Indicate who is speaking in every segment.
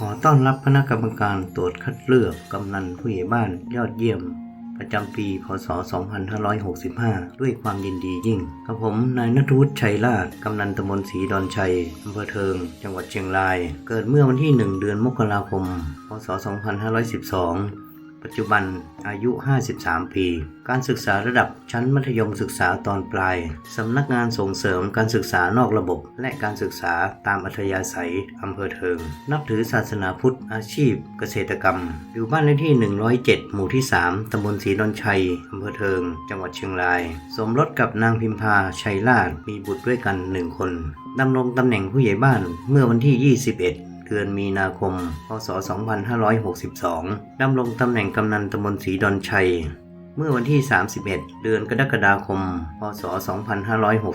Speaker 1: ขอต้อนรับคณะกรรมการตรวจคัดเลือกกำนันผู้ใหญ่บ้านยอดเยี่ยม ประจำปีพศ 2565 ด้วยความยินดียิ่งกับผมนายนทวุฒิชัยราชกำนันตำบลศรีดอนชัยอำเภอเทิง จังหวัดเชียงราย เกิดเมื่อวันที่ 1 เดือนมกราคม พศ 2512 ปัจจุบันอายุ 53 ปี การศึกษาระดับชั้นมัธยมศึกษาตอนปลาย สำนักงานส่งเสริมการศึกษานอกระบบ และการศึกษาตามอัธยาศัยอำเภอเทิง นับถือศาสนาพุทธอาชีพเกษตรกรรม อยู่บ้านเลขที่ 107 หมู่ที่ 3 ตำบลศรีดอนชัยอำเภอเทิง จังหวัดเชียงราย สมรสกับนางพิมพาชัยราชมีบุตรด้วยกันหนึ่งคนดำรงตำแหน่งผู้ใหญ่บ้านเมื่อวันที่ 21 เดือนมีนาคม พศ 2562ดำรงตำแหน่งกำนันตำบลศรีดอนชัย เมื่อวันที่ 31 เดือนกรกฎาคม พศ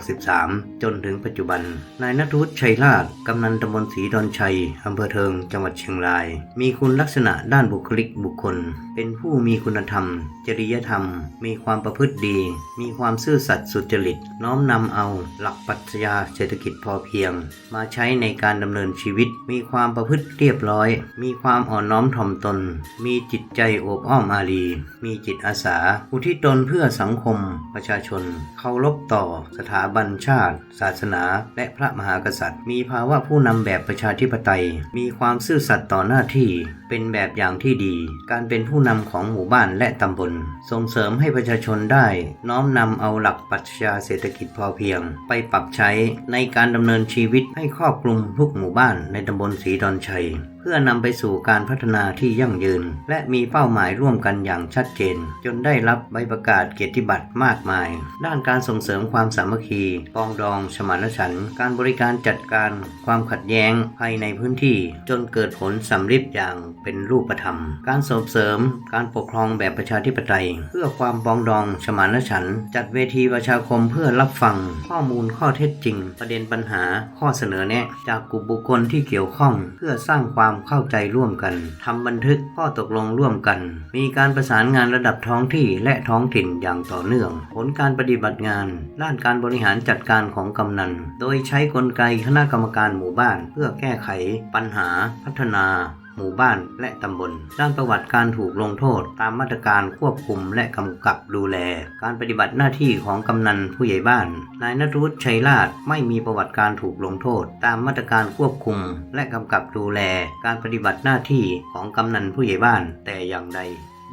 Speaker 1: 2563 จนถึงปัจจุบัน นายนัทวุฒิชัยราชกำนันตำบลศรีดอนชัย อำเภอเทิง จังหวัดเชียงราย มีคุณลักษณะด้านบุคลิกบุคคล เป็นผู้มีคุณธรรม จริยธรรม มีความประพฤติดี มีความซื่อสัตย์สุจริต น้อมนำเอา หลักปรัชญาเศรษฐกิจพอเพียง มาใช้ในการดำเนินชีวิต มีความประพฤติเรียบร้อย มีความอ่อนน้อมถ่อมตน มีจิตใจโอบอ้อมอารี มีจิตอาสาอุทิศตนเพื่อสังคมประชาชน เคารพต่อสถาบันชาติ ศาสนา และพระมหากษัตริย์ มีภาวะผู้นำแบบประชาธิปไตย มีความซื่อสัตย์ต่อหน้าที่ เป็นแบบอย่างที่ดี การเป็นผู้นำของหมู่บ้านและตำบล ส่งเสริมให้ประชาชนได้ น้อมนำเอาหลักปรัชญาเศรษฐกิจพอเพียง ไปปรับใช้ในการดำเนินชีวิตให้ครอบคลุมทุกหมู่บ้านในตำบลศรีดอนชัย พื่อนำไปสู่การพัฒนาที่ยั่งยืน และมีเป้าหมายร่วมกันอย่างชัดเจน จนได้รับใบประกาศเกียรติบัตรมากมาย ด้านการส่งเสริมความสามัคคีปองดองสมานฉันท์การบริการจัดการความขัดแย้งภายในพื้นที่ จนเกิดผลสำเร็จอย่างเป็นรูปธรรม การส่งเสริมการปกครองแบบประชาธิปไตย เพื่อความปองดองสมานฉันท์จัดเวทีประชาคมเพื่อรับฟัง ข้อมูลข้อเท็จจริง ประเด็นปัญหาข้อเสนอแนะ จากกลุ่มบุคคลที่เกี่ยวข้อง เพื่อสร้างความเข้าใจร่วมกันทำบันทึกข้อตกลงร่วมกัน มีการประสานงานระดับท้องที่และท้องถิ่นอย่างต่อเนื่อง ผลการปฏิบัติงาน ด้านการบริหารจัดการของกำนัน โดยใช้กลไกคณะกรรมการหมู่บ้าน เพื่อแก้ไข ปัญหา พัฒนา หมู่บ้านและตำบล ด้านประวัติการถูกลงโทษ ตามมาตรการควบคุมและกำกับดูแล การปฏิบัติหน้าที่ของกำนันผู้ใหญ่บ้าน นายนรุชชัยราชไม่มีประวัติการถูกลงโทษ ตามมาตรการควบคุม และกำกับดูแล การปฏิบัติหน้าที่ของกำนันผู้ใหญ่บ้านแต่อย่างใด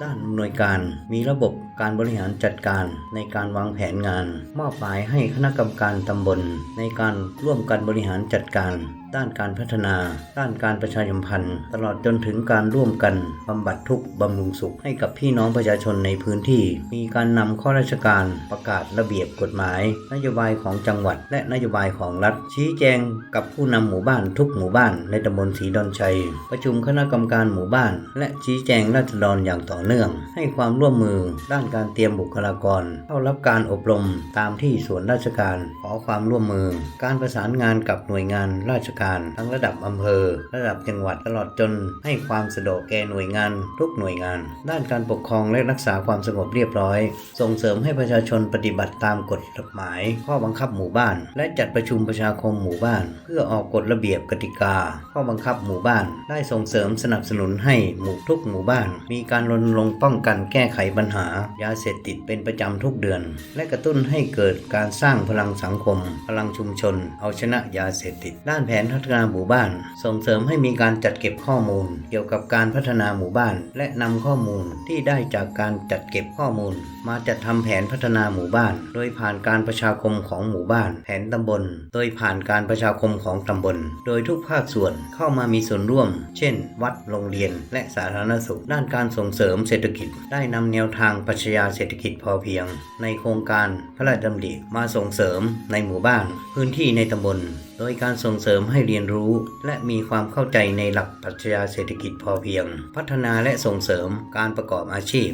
Speaker 1: ด้านอำนวยการมีระบบการบริหารจัดการในการวางแผนงาน มอบหมายให้คณะกรรมการตำบล ในการร่วมกันบริหารจัดการด้านการพัฒนา ด้านการประชาสัมพันธ์ ตลอดจนถึงการร่วมกันบำบัดทุกข์บำรุงสุขให้กับพี่น้องประชาชนในพื้นที่ มีการนำข้อราชการประกาศระเบียบกฎหมาย นโยบายของจังหวัด และนโยบายของรัฐ ชี้แจงกับผู้นำหมู่บ้านทุกหมู่บ้านในตำบลศรีดอนชัย ประชุมคณะกรรมการหมู่บ้าน และชี้แจงราษฎรอย่างต่อเนื่อง ให้ความร่วมมือ ด้านการเตรียมบุคลากร เข้ารับการอบรมตามที่ส่วนราชการขอความร่วมมือ การประสานงานกับหน่วยงานราชการทั้งระดับอำเภอ ระดับจังหวัดตลอดจน ให้ความสะดวกแก่หน่วยงาน ทุกหน่วยงาน ด้านการปกครองและรักษาความสงบเรียบร้อย ส่งเสริมให้ประชาชนปฏิบัติตามกฎหมาย ข้อบังคับหมู่บ้าน และจัดประชุมประชาคมหมู่บ้าน เพื่อออกกฎระเบียบกติกา ข้อบังคับหมู่บ้าน ได้ส่งเสริมสนับสนุนให้หมู่ทุกหมู่บ้าน มีการรณรงค์ป้องกันแก้ไขปัญหา ยาเสพติดเป็นประจำทุกเดือน และกระตุ้นให้เกิดการสร้างพลังสังคม พลังชุมชน เอาชนะยาเสพติด ด้านแผนพัฒนาหมู่บ้าน ส่งเสริมให้มีการจัดเก็บข้อมูล เกี่ยวกับการพัฒนาหมู่บ้าน และนำข้อมูลที่ได้จากการจัดเก็บข้อมูล มาจัดทำแผนพัฒนาหมู่บ้าน โดยผ่านการประชาคมของหมู่บ้าน แผนตำบล โดยผ่านการประชาคมของตำบล โดยทุกภาคส่วนเข้ามามีส่วนร่วม เช่น วัดโรงเรียน และสาธารณสุข ด้านการส่งเสริมเศรษฐกิจ ได้นำแนวทางปรัชญาเศรษฐกิจพอเพียง ในโครงการพระราชดำริมาส่งเสริมในหมู่บ้าน พื้นที่ในตำบล โดยการส่งเสริมให้เรียนรู้และมีความเข้าใจในหลักปรัชญาเศรษฐกิจพอเพียง พัฒนาและส่งเสริมการประกอบอาชีพ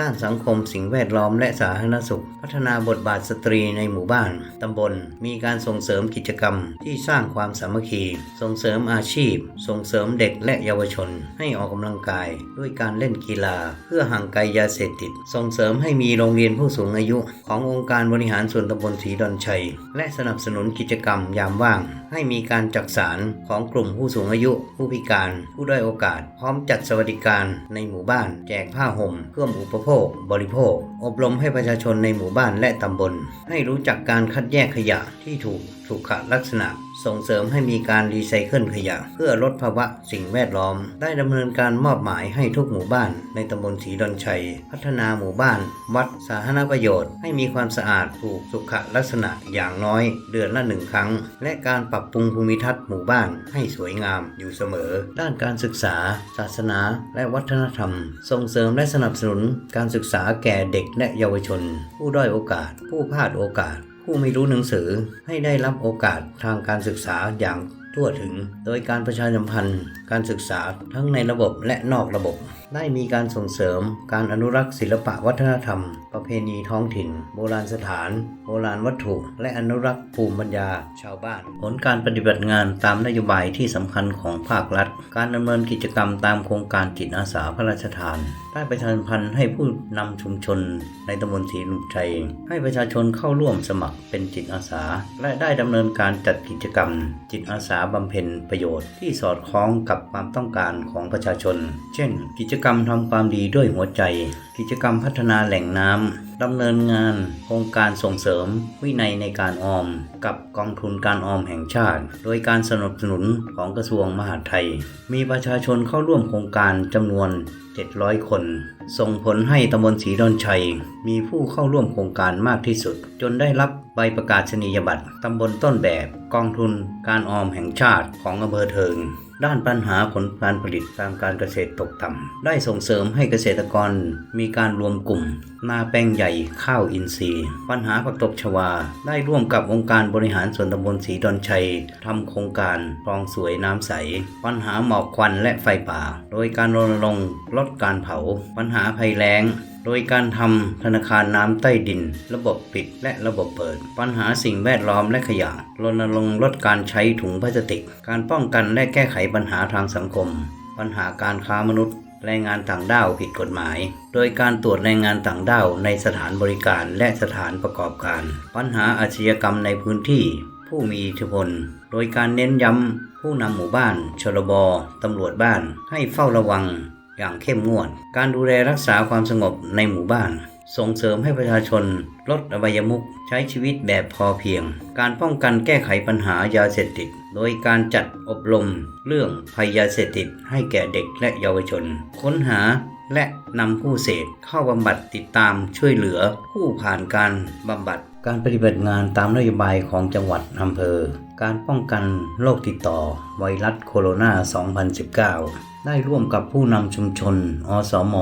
Speaker 1: ด้านสังคมสิ่งแวดล้อมและสาธารณสุข พัฒนาบทบาทสตรีในหมู่บ้าน ตำบล มีการส่งเสริมกิจกรรมที่สร้างความสามัคคี ส่งเสริมอาชีพ ส่งเสริมเด็กและเยาวชน ให้ออกกำลังกาย ด้วยการเล่นกีฬา เพื่อห่างไกลยาเสพติด ส่งเสริมให้มีโรงเรียนผู้สูงอายุ ขององค์การบริหารส่วนตำบลศรีดอนชัย และสนับสนุนกิจกรรมยามว่าง ให้มีการจักสารของกลุ่มผู้สูงอายุ ผู้พิการ ผู้ด้อยโอกาส พร้อมจัดสวัสดิการในหมู่บ้าน แจกผ้าห่มเครื่องอุปโภค บริโภค อบรมให้ประชาชนในหมู่บ้านและตำบล ให้รู้จักการคัดแยกขยะที่ถูกสุขลักษณะส่งเสริมให้มีการรีไซเคิลขยะ เพื่อลดภาวะสิ่งแวดล้อม ได้ดำเนินการมอบหมายให้ทุกหมู่บ้าน ในตำบลศรีดอนชัย พัฒนาหมู่บ้าน วัดสาธารณประโยชน์ ให้มีความสะอาดถูกสุขลักษณะอย่างน้อย เดือนละหนึ่งครั้ง และการปรับปรุงภูมิทัศน์หมู่บ้านให้สวยงามอยู่เสมอ ด้านการศึกษา ศาสนา และวัฒนธรรม ส่งเสริมและสนับสนุนการศึกษาแก่เด็กและเยาวชน ผู้ด้อยโอกาส ผู้พลาดโอกาส ผู้ไม่รู้หนังสือให้ได้รับโอกาสทางการศึกษาอย่างทั่วถึง โดยการประชาสัมพันธ์ การศึกษาทั้งในระบบและนอกระบบ ได้มีการส่งเสริมการอนุรักษ์ศิลปะวัฒนธรรม ประเพณีท้องถิ่น โบราณสถาน โบราณวัตถุ และอนุรักษ์ภูมิปัญญาชาวบ้าน ผลการปฏิบัติงานตามนโยบายที่สำคัญของภาครัฐ การดำเนินกิจกรรมตามโครงการจิตอาสาพระราชทาน ได้ประชาสัมพันธ์ให้ผู้นำชุมชน ในตำบลศรีลุมชัย ให้ประชาชนเข้าร่วมสมัครเป็นจิตอาสา และได้ดำเนินการจัดกิจกรรม จิตอาสาบำเพ็ญประโยชน์ที่สอดคล้องกับความต้องการของประชาชน เช่น กิจกรรมทำความดีด้วยหัวใจ กิจกรรมพัฒนาแหล่งน้ำดำเนินงานโครงการส่งเสริม วินัยในการออม กับกองทุนการออมแห่งชาติ โดยการสนับสนุนของกระทรวงมหาดไทย มีประชาชนเข้าร่วมโครงการจำนวน 700 คน ส่งผลให้ตำบลศรีดอนชัย มีผู้เข้าร่วมโครงการมากที่สุด จนได้รับใบประกาศนียบัตรตำบลต้นแบบ กองทุนการออมแห่งชาติของอำเภอเทิง ด้านปัญหาผลการผลิตทางการเกษตรตกต่ำ ได้ส่งเสริมให้เกษตรกรมีการรวมกลุ่ม นาแปลงใหญ่ข้าวอินทรีย์ ปัญหาผักตบชวา ได้ร่วมกับองค์การบริหารส่วนตำบลศรีดอนชัยทำโครงการคลองสวยน้ำใส ปัญหาหมอกควันและไฟป่า โดยการรณรงค์ลดการเผา ปัญหาภัยแล้ง โดยการทำธนาคารน้ำใต้ดิน ระบบปิดและระบบเปิด ปัญหาสิ่งแวดล้อมและขยะรณรงค์ลดการใช้ถุงพลาสติก การป้องกันและแก้ไขปัญหาทางสังคม ปัญหาการค้ามนุษย์แรงงานต่างด้าวผิดกฎหมาย โดยการตรวจแรงงานต่างด้าวในสถานบริการและสถานประกอบการ ปัญหาอาชญากรรมในพื้นที่ ผู้มีอิทธิพล โดยการเน้นย้ำผู้นำหมู่บ้าน ชลบตำรวจบ้าน ให้เฝ้าระวัง อย่างเข้มงวด การดูแลรักษาความสงบในหมู่บ้าน ส่งเสริมให้ประชาชน ลดอบายมุขใช้ชีวิตแบบพอเพียง การป้องกันแก้ไขปัญหายาเสพติด โดยการจัดอบรมเรื่องภัยยาเสพติดให้แก่เด็กและเยาวชน ค้นหาและนำผู้เสพเข้าบำบัดติดตามช่วยเหลือผู้ผ่านการบำบัด การปฏิบัติงานตามนโยบายของจังหวัดอำเภอ การป้องกันโรคติดต่อไวรัสโคโรนา 2019 ได้ร่วมกับผู้นำชุมชน อสม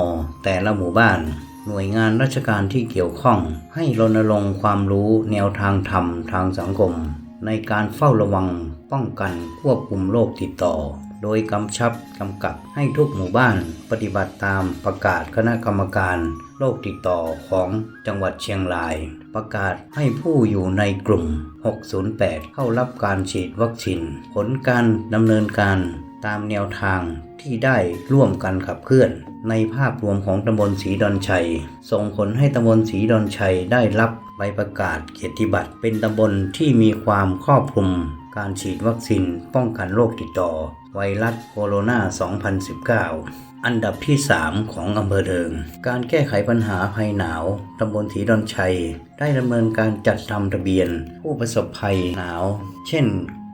Speaker 1: แต่ละหมู่บ้าน หน่วยงานราชการที่เกี่ยวข้อง ให้รณรงค์ความรู้แนวทางธรรมทางสังคม ในการเฝ้าระวัง ป้องกันควบคุมโรคติดต่อ โดยกำชับกำกับให้ทุกหมู่บ้าน ปฏิบัติตามประกาศคณะกรรมการโรคติดต่อของจังหวัดเชียงราย ประกาศให้ผู้อยู่ในกลุ่ม 608 เข้ารับการฉีดวัคซีนผลการดำเนินการ ตามแนวทางที่ได้ร่วมกันขับเคลื่อน ในภาพรวมของตำบลศรีดอนชัย ส่งผลให้ตำบลศรีดอนชัยได้รับใบประกาศเกียรติบัตร เป็นตำบลที่มีความครอบคลุม การฉีดวัคซีนป้องกันโรคติดต่อ ไวรัสโคโรนา 2019อันดับที่ 3 ของอำเภอเดิง การแก้ไขปัญหาภัยหนาว ตำบลศรีดอนชัย ได้ดำเนินการจัดทำทะเบียน ผู้ประสบภัยหนาว เช่น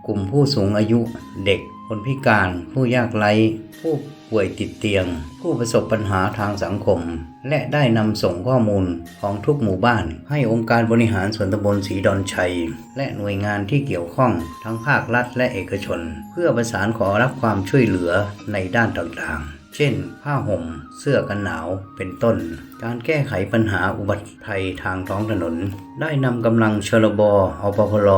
Speaker 1: กลุ่มผู้สูงอายุ เด็ก คนพิการ ผู้ยากไร้ ผู้ป่วยติดเตียง ผู้ประสบปัญหาทางสังคม และได้นำส่งข้อมูลของทุกหมู่บ้าน ให้องค์การบริหารส่วนตำบลศรีดอนชัย และหน่วยงานที่เกี่ยวข้องทั้งภาครัฐและเอกชน เพื่อประสานขอรับความช่วยเหลือในด้านต่างๆ เช่น ผ้าห่ม เสื้อกันหนาวเป็นต้น การแก้ไขปัญหาอุบัติภัยทางท้องถนน ได้นำกำลังชลบอปพล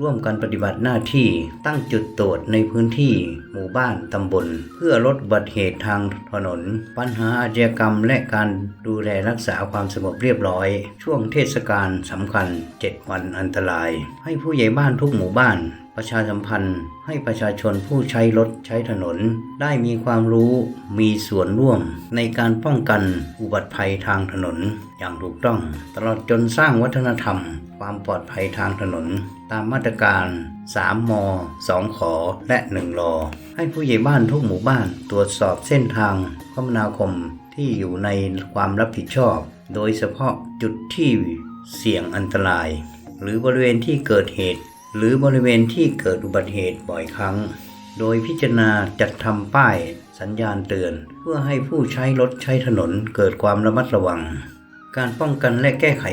Speaker 1: ร่วมกันปฏิบัติหน้าที่ตั้งจุดตรวจในพื้นที่ หมู่บ้านตำบล เพื่อลดอุบัติเหตุทางถนน ปัญหาอาชญากรรมและการดูแลรักษาความสงบเรียบร้อย ช่วงเทศกาลสำคัญ 7 วันอันตราย ให้ผู้ใหญ่บ้านทุกหมู่บ้าน ประชาสัมพันธ์ให้ประชาชนผู้ใช้รถใช้ถนน ได้มีความรู้มีส่วนร่วมในการป้องกันอุบัติภัยทางถนน อย่างถูกต้อง ตลอดจนสร้างวัฒนธรรม ความปลอดภัยทางถนน ตามมาตรการ 3 ม 2 ขอ และ 1 รอ ให้ผู้ใหญ่บ้านทุกหมู่บ้านตรวจสอบเส้นทางคมนาคมที่อยู่ในความรับผิดชอบ โดยเฉพาะจุดที่เสี่ยงอันตราย หรือบริเวณที่เกิดเหตุ หรือบริเวณที่เกิดอุบัติเหตุบ่อยครั้ง โดยพิจารณาจัดทำป้ายสัญญาณเตือน เพื่อให้ผู้ใช้รถใช้ถนนเกิดความระมัดระวัง การป้องกันและแก้ไข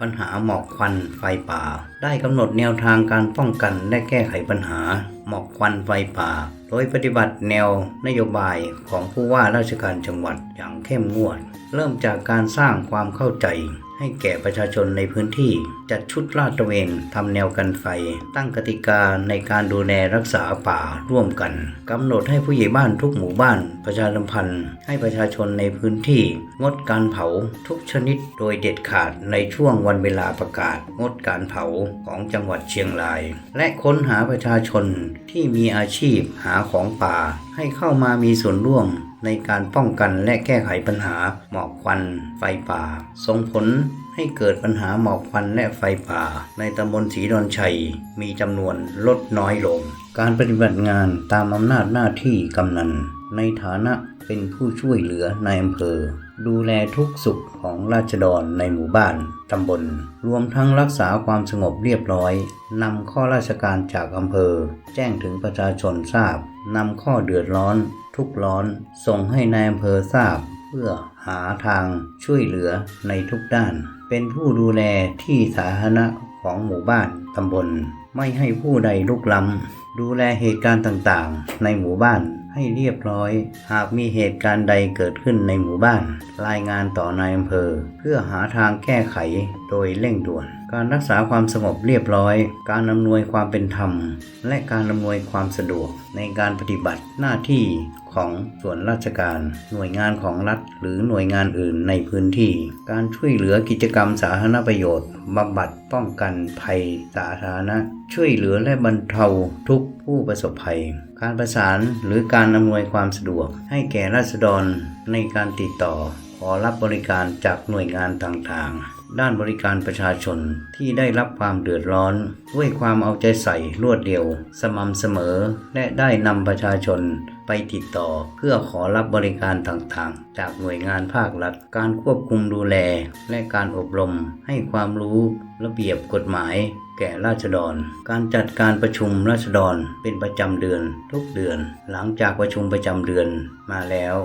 Speaker 1: ปัญหาหมอกควันไฟป่า ได้กำหนดแนวทางการป้องกันและแก้ไขปัญหา หมอกควันไฟป่า โดยปฏิบัติแนวนโยบายของผู้ว่าราชการจังหวัดอย่างเข้มงวด เริ่มจากการสร้างความเข้าใจ ให้แก่ประชาชนในพื้นที่ จัดชุดลาดตระเวนทำแนวกันไฟ ตั้งกติกาในการดูแลรักษาป่าร่วมกันกำหนดให้ผู้ใหญ่บ้านทุกหมู่บ้าน ประชาสัมพันธ์ ให้ประชาชนในพื้นที่ งดการเผาทุกชนิดโดยเด็ดขาดในช่วงวันเวลาประกาศ งดการเผาของจังหวัดเชียงราย และค้นหาประชาชนที่มีอาชีพหาของป่าให้เข้ามามีส่วนร่วมในการป้องกันและแก้ไขปัญหาหมอกควันไฟป่า ส่งผลให้เกิดปัญหาหมอกควันและไฟป่า ในตำบลศรีดอนชัย มีจำนวนลดน้อยลง การปฏิบัติงานตามอำนาจหน้าที่กำนัน ในฐานะเป็นผู้ช่วยเหลือนายอำเภอ ดูแลทุกสุขของราษฎรในหมู่บ้าน ตำบล รวมทั้งรักษาความสงบเรียบร้อย นำข้อราชการจากอำเภอ แจ้งถึงประชาชนทราบ นำข้อเดือดร้อน ทุกร้อน ส่งให้นายอำเภอทราบ เพื่อหาทางช่วยเหลือในทุกด้าน เป็นผู้ดูแลที่สาธารณะของหมู่บ้าน ตำบล ไม่ให้ผู้ใดลุกล้ำดูแลเหตุการณ์ต่างๆ ในหมู่บ้าน ให้เรียบร้อย หากมีเหตุการณ์ใดเกิดขึ้นในหมู่บ้าน รายงานต่อนายอำเภอ เพื่อหาทางแก้ไขโดยเร่งด่วน การรักษาความสงบเรียบร้อย การอำนวยความเป็นธรรม และการอำนวยความสะดวกในการปฏิบัติหน้าที่ของส่วนราชการ หน่วยงานของรัฐ หรือหน่วยงานอื่นในพื้นที่ การช่วยเหลือกิจกรรมสาธารณประโยชน์บำบัดป้องกันภัยสาธารณะ ช่วยเหลือและบรรเทาทุกผู้ประสบภัย การประสานหรือการอำนวยความสะดวก ให้แก่ราษฎรในการติดต่อ ขอรับบริการจากหน่วยงานต่างๆ ด้านบริการประชาชนที่ได้รับความเดือดร้อน ด้วยความเอาใจใส่รวดเร็วสม่ำเสมอ และได้นำประชาชนไปติดต่อเพื่อขอรับบริการต่างๆ จากหน่วยงานภาครัฐ การควบคุมดูแล และการอบรมให้ความรู้ระเบียบกฎหมายแก่ราษฎร การจัดการประชุมราษฎรเป็นประจำเดือนทุกเดือน หลังจากประชุมประจำเดือนมาแล้ว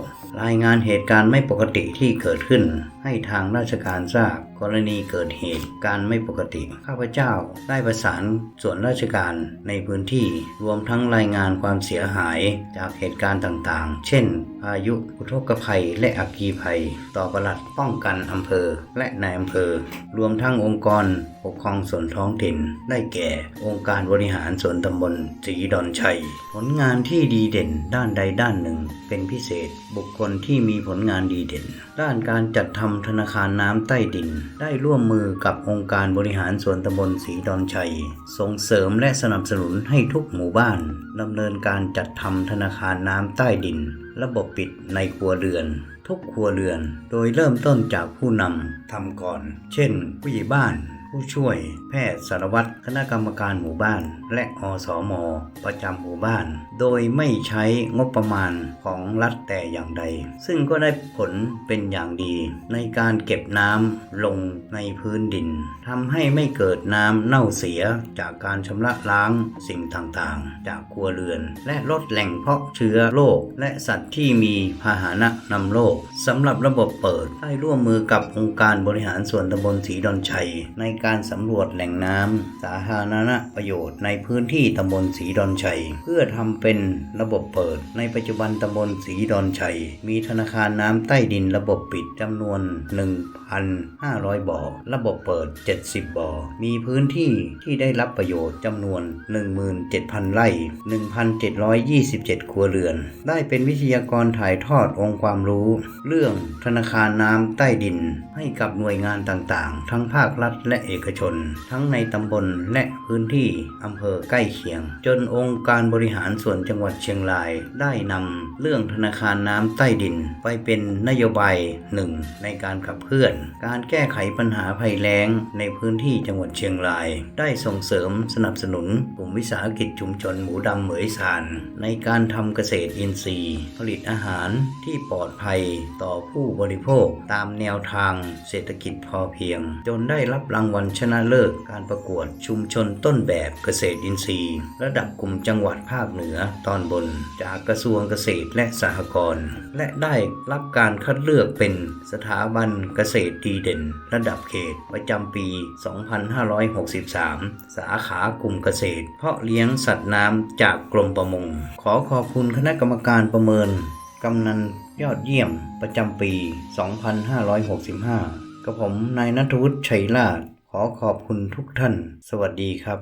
Speaker 1: รายงานเหตุการณ์ไม่ปกติที่เกิดขึ้น ให้ทางราชการทราบกรณีเกิดเหตุการณ์ไม่ปกติ ข้าพเจ้าได้ประสานส่วนราชการในพื้นที่รวมทั้งรายงานความเสียหายจากเหตุการณ์ต่างๆ เช่น พายุอุทกภัย และอัคคีภัย ต่อประหลัดป้องกันอำเภอและนายอำเภอ รวมทั้งองค์กรปกครองส่วนท้องถิ่นได้แก่ องค์การบริหารส่วนตำบลศรีดอนชัย ผลงานที่ดีเด่นด้านใดด้านหนึ่ง เป็นพิเศษ บุคคลที่มีผลงานดีเด่น ด้านการจัดทำธนาคารน้ำใต้ดิน ได้ร่วมมือกับองค์การบริหารส่วนตำบลศรีดอนชัย ส่งเสริมและสนับสนุนให้ทุกหมู่บ้านดำเนินการจัดทำธนาคารน้ำใต้ดิน ระบบปิดในครัวเรือนทุกครัวเรือน โดยเริ่มต้นจากผู้นำทำก่อน เช่นผู้ใหญ่บ้าน ผู้ช่วยแพทย์สารวัตรคณะกรรมการหมู่บ้าน และอสมประจำหมู่บ้าน โดยไม่ใช้งบประมาณของรัฐแต่อย่างใด ซึ่งก็ได้ผลเป็นอย่างดี ในการเก็บน้ำลงในพื้นดินทำให้ไม่เกิดน้ำเน่าเสียจากการชำระล้างสิ่งต่างๆ จากครัวเรือน และลดแหล่งเพาะเชื้อโรคและสัตว์ที่มีพาหนะนำโรคสำหรับระบบเปิดได้ร่วมมือกับองค์การบริหารส่วนตำบลศรีดอนชัย ในการสำรวจแหล่งน้ำสาธารณประโยชน์ในพื้นที่ตำบลศรีดอนชัย เพื่อทำเป็นระบบเปิด ในปัจจุบันตำบลศรีดอนชัย มีธนาคารน้ำใต้ดินระบบปิดจำนวน 1,500 บ่อ ระบบเปิด 70 บ่อ มีพื้นที่ที่ได้รับประโยชน์จำนวน 17,000 ไร่ 1,727 ครัวเรือน ได้เป็นวิทยากรถ่ายทอดองค์ความรู้ เรื่องธนาคารน้ำใต้ดินให้กับหน่วยงานต่างๆ ทั้งภาครัฐและเอกชน ทั้งในตำบลและพื้นที่อำเภอใกล้เคียง จนองค์การบริหารส่วนจังหวัดเชียงรายได้นำเรื่องธนาคารน้ำใต้ดิน ไปเป็นนโยบายหนึ่งในการขับเคลื่อน การแก้ไขปัญหาภัยแล้งในพื้นที่จังหวัดเชียงราย ได้ส่งเสริมสนับสนุนกลุ่มวิสาหกิจชุมชนหมูดำเหมยสานในการทำเกษตรอินทรีย์ ผลิตอาหารที่ปลอดภัยต่อผู้บริโภคตามแนวทางเศรษฐกิจพอเพียง จนได้รับรางวัลชนะเลิศการประกวดชุมชนต้นแบบเกษตรอินทรีย์ ระดับกลุ่มจังหวัดภาคเหนือตอนบน จากกระทรวงเกษตรและสหกรณ์และได้รับการคัดเลือกเป็นสถาบันเกษตรดีเด่น ระดับเขตประจำปี 2563 สาขากลุ่มเกษตร เพาะเลี้ยงสัตว์น้ำจากกรมประมง ขอขอบคุณคณะกรรมการประเมินกำนันยอดเยี่ยมประจำปี 2565 กับผมนายนัทวุฒิชัยราช ขอขอบคุณทุกท่าน สวัสดีครับ